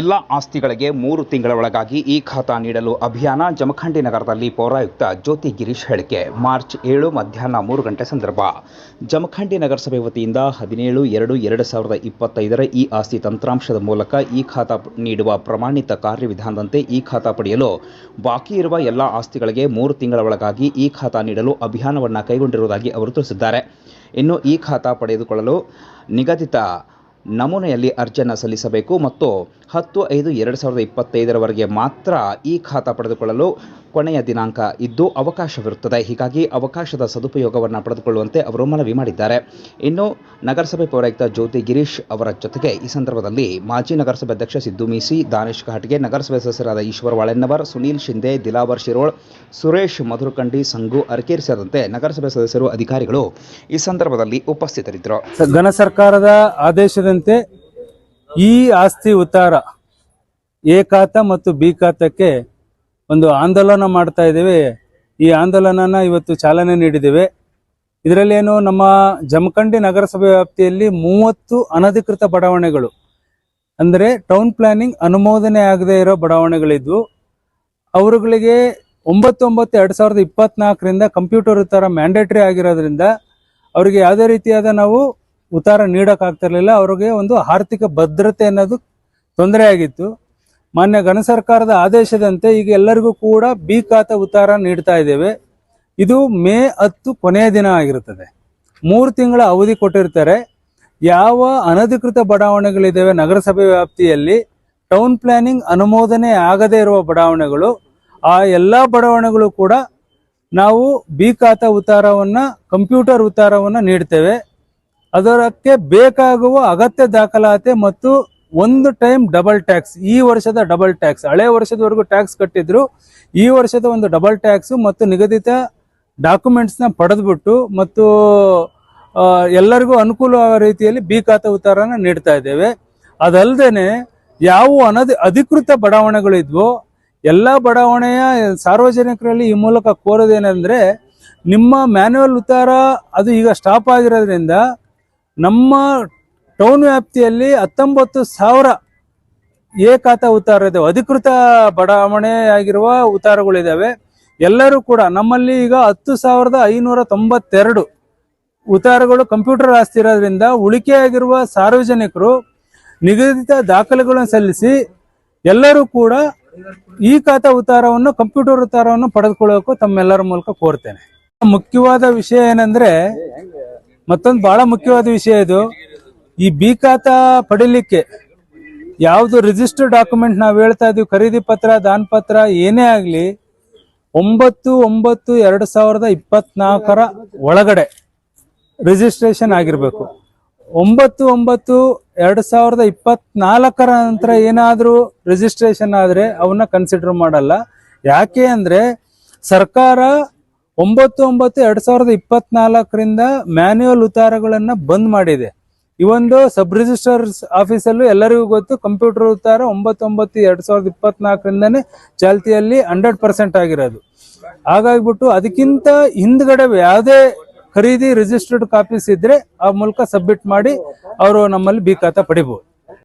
ಎಲ್ಲ ಆಸ್ತಿಗಳಿಗೆ ಮೂರು ತಿಂಗಳ ಒಳಗಾಗಿ ಈ ಖಾತಾ ನೀಡಲು ಅಭಿಯಾನ ಜಮಖಂಡಿ ನಗರದಲ್ಲಿ ಪೌರಾಯುಕ್ತ ಜ್ಯೋತಿ ಗಿರೀಶ್ ಹೇಳಿಕೆ. ಮಾರ್ಚ್ ಏಳು ಮಧ್ಯಾಹ್ನ ಮೂರು ಗಂಟೆ ಸಂದರ್ಭ. ಜಮಖಂಡಿ ನಗರಸಭೆ ವತಿಯಿಂದ ಹದಿನೇಳು ಎರಡು ಎರಡು ಸಾವಿರದ ಇಪ್ಪತ್ತೈದರ ಈ ಆಸ್ತಿ ತಂತ್ರಾಂಶದ ಮೂಲಕ ಈ ಖಾತಾ ನೀಡುವ ಪ್ರಮಾಣಿತ ಕಾರ್ಯವಿಧಾನದಂತೆ ಈ ಖಾತಾ ಪಡೆಯಲು ಬಾಕಿ ಇರುವ ಎಲ್ಲ ಆಸ್ತಿಗಳಿಗೆ ಮೂರು ತಿಂಗಳ ಒಳಗಾಗಿ ಈ ಖಾತಾ ನೀಡಲು ಅಭಿಯಾನವನ್ನು ಕೈಗೊಂಡಿರುವುದಾಗಿ ಅವರು ತಿಳಿಸಿದ್ದಾರೆ. ಇನ್ನು ಈ ಖಾತಾ ಪಡೆದುಕೊಳ್ಳಲು ನಿಗದಿತ ನಮೂನೆಯಲ್ಲಿ ಅರ್ಜಿಯನ್ನು ಸಲ್ಲಿಸಬೇಕು ಮತ್ತು ಹತ್ತು ಐದು ಎರಡು ಸಾವಿರದ ಇಪ್ಪತ್ತೈದರವರೆಗೆ ಮಾತ್ರ ಈ ಖಾತಾ ಪಡೆದುಕೊಳ್ಳಲು ಕೊನೆಯ ದಿನಾಂಕ ಇದ್ದು ಅವಕಾಶವಿರುತ್ತದೆ. ಹೀಗಾಗಿ ಅವಕಾಶದ ಸದುಪಯೋಗವನ್ನು ಪಡೆದುಕೊಳ್ಳುವಂತೆ ಅವರು ಮನವಿ ಮಾಡಿದ್ದಾರೆ. ಇನ್ನು ನಗರಸಭೆ ಪೌರಾಯುಕ್ತ ಜ್ಯೋತಿ ಗಿರೀಶ್ ಅವರ ಜೊತೆಗೆ ಈ ಸಂದರ್ಭದಲ್ಲಿ ಮಾಜಿ ನಗರಸಭೆ ಅಧ್ಯಕ್ಷ ಸಿದ್ದು ಮೀಸಿ, ದಾನೇಶ್ ಘಾಟ್ಗೆ ನಗರಸಭೆ ಸದಸ್ಯರಾದ ಈಶ್ವರ ವಾಳೆನ್ನವರ್ ಸುನೀಲ್ ಶಿಂದೆ ದಿಲಾವರ್ ಶಿರೋಳ್, ಸುರೇಶ್ ಮಧುರಕಂಡಿ, ಸಂಗು ಅರ್ಕೇರ್ ಸೇರಿದಂತೆ ನಗರಸಭೆ ಸದಸ್ಯರು, ಅಧಿಕಾರಿಗಳು ಈ ಸಂದರ್ಭದಲ್ಲಿ ಉಪಸ್ಥಿತರಿದ್ದರು. ಘನ ಸರ್ಕಾರದ ಆದೇಶದಂತೆ ಈ ಆಸ್ತಿ ಉತ್ತಾರ ಎ ಮತ್ತು ಬಿ ಖಾತಕ್ಕೆ ಒಂದು ಆಂದೋಲನ ಮಾಡ್ತಾ ಇದ್ದೇವೆ. ಈ ಆಂದೋಲನನ ಇವತ್ತು ಚಾಲನೆ ನೀಡಿದ್ದೇವೆ. ಇದರಲ್ಲಿ ಏನು ನಮ್ಮ ಜಮಖಂಡಿ ನಗರಸಭೆ ವ್ಯಾಪ್ತಿಯಲ್ಲಿ ಮೂವತ್ತು ಅನಧಿಕೃತ ಬಡಾವಣೆಗಳು, ಅಂದರೆ ಟೌನ್ ಪ್ಲಾನಿಂಗ್ ಅನುಮೋದನೆ ಆಗದೇ ಇರೋ ಬಡಾವಣೆಗಳಿದ್ವು. ಅವರುಗಳಿಗೆ ಒಂಬತ್ತು ಒಂಬತ್ತು ಎರಡು ಸಾವಿರದ ಇಪ್ಪತ್ನಾಲ್ಕರಿಂದ ಕಂಪ್ಯೂಟರ್ ಉತ್ತಾರ ಮ್ಯಾಂಡೇಟರಿ ಆಗಿರೋದ್ರಿಂದ ಅವರಿಗೆ ಯಾವುದೇ ರೀತಿಯಾದ ನಾವು ಉತ್ತಾರ ನೀಡೋಕ್ಕಾಗ್ತಿರ್ಲಿಲ್ಲ. ಅವರಿಗೆ ಒಂದು ಆರ್ಥಿಕ ಭದ್ರತೆ ಅನ್ನೋದು ತೊಂದರೆ ಆಗಿತ್ತು. ಮಾನ್ಯ ಘನ ಸರ್ಕಾರದ ಆದೇಶದಂತೆ ಈಗ ಎಲ್ಲರಿಗೂ ಕೂಡ ಬಿ ಖಾತ ಉತ್ತಾರ ನೀಡ್ತಾ ಇದ್ದೇವೆ. ಇದು ಮೇ ಹತ್ತು ಕೊನೆಯ ದಿನ ಆಗಿರುತ್ತದೆ. ಮೂರು ತಿಂಗಳ ಅವಧಿ ಕೊಟ್ಟಿರ್ತಾರೆ. ಯಾವ ಅನಧಿಕೃತ ಬಡಾವಣೆಗಳಿದ್ದಾವೆ ನಗರಸಭೆ ವ್ಯಾಪ್ತಿಯಲ್ಲಿ, ಟೌನ್ ಪ್ಲಾನಿಂಗ್ ಅನುಮೋದನೆ ಆಗದೇ ಇರುವ ಬಡಾವಣೆಗಳು, ಆ ಎಲ್ಲ ಬಡಾವಣೆಗಳು ಕೂಡ ನಾವು ಬಿ ಖಾತ ಉತ್ತಾರವನ್ನು, ಕಂಪ್ಯೂಟರ್ ಉತ್ತಾರವನ್ನು ನೀಡ್ತೇವೆ. ಅದಕ್ಕೆ ಬೇಕಾಗುವ ಅಗತ್ಯ ದಾಖಲಾತಿ ಮತ್ತು ಒಂದು ಟೈಮ್ ಡಬಲ್ ಟ್ಯಾಕ್ಸ್, ಈ ವರ್ಷದ ಡಬಲ್ ಟ್ಯಾಕ್ಸ್. ಹಳೆ ವರ್ಷದವರೆಗೂ ಟ್ಯಾಕ್ಸ್ ಕಟ್ಟಿದ್ರು, ಈ ವರ್ಷದ ಒಂದು ಡಬಲ್ ಟ್ಯಾಕ್ಸ್ ಮತ್ತು ನಿಗದಿತ ಡಾಕ್ಯುಮೆಂಟ್ಸ್ನ ಪಡೆದ್ಬಿಟ್ಟು ಮತ್ತು ಎಲ್ಲರಿಗೂ ಅನುಕೂಲ ರೀತಿಯಲ್ಲಿ ಬಿ ಖಾತೆ ಉತ್ತಾರನ ನೀಡ್ತಾ ಇದ್ದೇವೆ. ಅದಲ್ಲದೆ ಯಾವ ಅನಧಿ ಅಧಿಕೃತ ಬಡಾವಣೆಗಳಿದ್ವೋ, ಎಲ್ಲ ಬಡಾವಣೆಯ ಸಾರ್ವಜನಿಕರಲ್ಲಿ ಈ ಮೂಲಕ ಕೋರೋದೇನೆಂದರೆ, ನಿಮ್ಮ ಮ್ಯಾನ್ಯುವಲ್ ಉತ್ತಾರ ಅದು ಈಗ ಸ್ಟಾಪ್ ಆಗಿರೋದ್ರಿಂದ ನಮ್ಮ ಟೌನ್ ವ್ಯಾಪ್ತಿಯಲ್ಲಿ ಹತ್ತೊಂಬತ್ತು ಸಾವಿರ ಏಕಾತ ಉತ್ತಾರ ಇದಾವೆ. ಅಧಿಕೃತ ಬಡಾವಣೆ ಆಗಿರುವ ಉತ್ತಾರಗಳಿದ್ದಾವೆ ಎಲ್ಲರೂ ಕೂಡ ನಮ್ಮಲ್ಲಿ ಈಗ ಹತ್ತು ಸಾವಿರದ ಐನೂರ ತೊಂಬತ್ತೆರಡು ಉತ್ತಾರಗಳು ಕಂಪ್ಯೂಟರ್ ಆಸ್ತಿ ಇರೋದ್ರಿಂದ ಉಳಿಕೆಯಾಗಿರುವ ಸಾರ್ವಜನಿಕರು ನಿಗದಿತ ದಾಖಲೆಗಳನ್ನು ಸಲ್ಲಿಸಿ ಎಲ್ಲರೂ ಕೂಡ ಈ ಖಾತಾ ಉತ್ತಾರವನ್ನು ಕಂಪ್ಯೂಟರ್ ಉತ್ತಾರವನ್ನು ಪಡೆದುಕೊಳ್ಳೋಕೆ ತಮ್ಮೆಲ್ಲರ ಮೂಲಕ ಕೋರ್ತೇನೆ. ಮುಖ್ಯವಾದ ವಿಷಯ ಏನಂದ್ರೆ ಮತ್ತೊಂದು ಬಹಳ ಮುಖ್ಯವಾದ ವಿಷಯ ಇದು. ಈ ಬಿ ಖಾತಾ ಪಡಿಲಿಕ್ಕೆ ಯಾವುದು ರಿಜಿಸ್ಟರ್ ಡಾಕ್ಯುಮೆಂಟ್ ನಾವು ಹೇಳ್ತಾ ಇದೀವಿ, ಖರೀದಿ ಪತ್ರ, ದಾನ ಪತ್ರ, ಏನೇ ಆಗಲಿ ಒಂಬತ್ತು ಒಂಬತ್ತು ಎರಡು ಸಾವಿರದ ಇಪ್ಪತ್ನಾಲ್ಕರ ಒಳಗಡೆ ರಿಜಿಸ್ಟ್ರೇಷನ್ ಆಗಿರಬೇಕು. ಒಂಬತ್ತು ಒಂಬತ್ತು ಎರಡು ಸಾವಿರದ ಇಪ್ಪತ್ನಾಲ್ಕರ ನಂತರ ಏನಾದರೂ ರಿಜಿಸ್ಟ್ರೇಷನ್ ಆದರೆ ಅವನ್ನ ಕನ್ಸಿಡರ್ ಮಾಡಲ್ಲ. ಯಾಕೆ ಅಂದರೆ ಸರ್ಕಾರ ಒಂಬತ್ತು ಒಂಬತ್ತು ಎರಡು ಸಾವಿರದ ಇಪ್ಪತ್ನಾಲ್ಕರಿಂದ ಮ್ಯಾನ್ಯುವಲ್ ಉತ್ತಾರಗಳನ್ನು ಬಂದ್ ಮಾಡಿದೆ. ಈ ಒಂದು ಸಬ್ ರಿಜಿಸ್ಟರ್ ಆಫೀಸಲ್ಲೂ ಎಲ್ಲರಿಗೂ ಗೊತ್ತು, ಕಂಪ್ಯೂಟರ್ ಉತ್ತಾರ ಒಂಬತ್ತೊಂಬತ್ತು ಎರಡು ಸಾವಿರದ ಇಪ್ಪತ್ನಾಲ್ಕರಿಂದಾನೆ ಚಾಲ್ತಿಯಲ್ಲಿ ಹಂಡ್ರೆಡ್ ಪರ್ಸೆಂಟ್ ಆಗಿರೋದು. ಹಾಗಾಗ್ಬಿಟ್ಟು ಅದಕ್ಕಿಂತ ಹಿಂದ್ಗಡೆ ಯಾವುದೇ ಖರೀದಿ ರಿಜಿಸ್ಟರ್ಡ್ ಕಾಪೀಸ್ ಇದ್ರೆ ಆ ಮೂಲಕ ಸಬ್ಮಿಟ್ ಮಾಡಿ ಅವರು ನಮ್ಮಲ್ಲಿ ಬಿ ಖಾತಾ ಪಡಿಬಹುದು